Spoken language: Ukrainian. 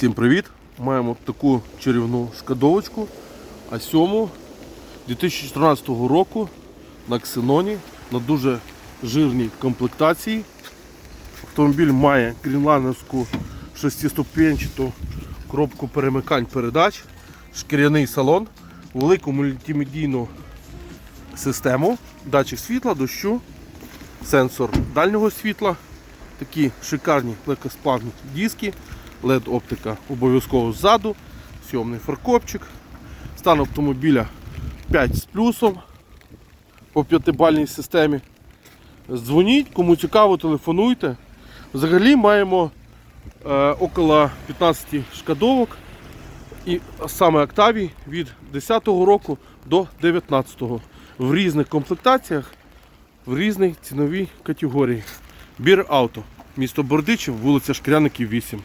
Всім привіт! Маємо таку чарівну шкадовочку А7 2014 року на ксеноні на дуже жирній комплектації. Автомобіль має грінландівську шестиступенчату коробку перемикань передач, шкіряний салон, велику мультимедійну систему, датчик світла, дощу, сенсор дальнього світла, такі шикарні легкосплавні диски, LED оптика обов'язково ззаду, сьомний фаркопчик. Стан автомобіля 5 з плюсом по п'ятибальній системі. Дзвоніть, кому цікаво, телефонуйте. Взагалі маємо е, около 15 шкадовок і саме Октавій від 10-го року до 19-го в різних комплектаціях, в різній ціновій категорії. Бір авто. Місто Бордичів, вулиця Шкіряників 8.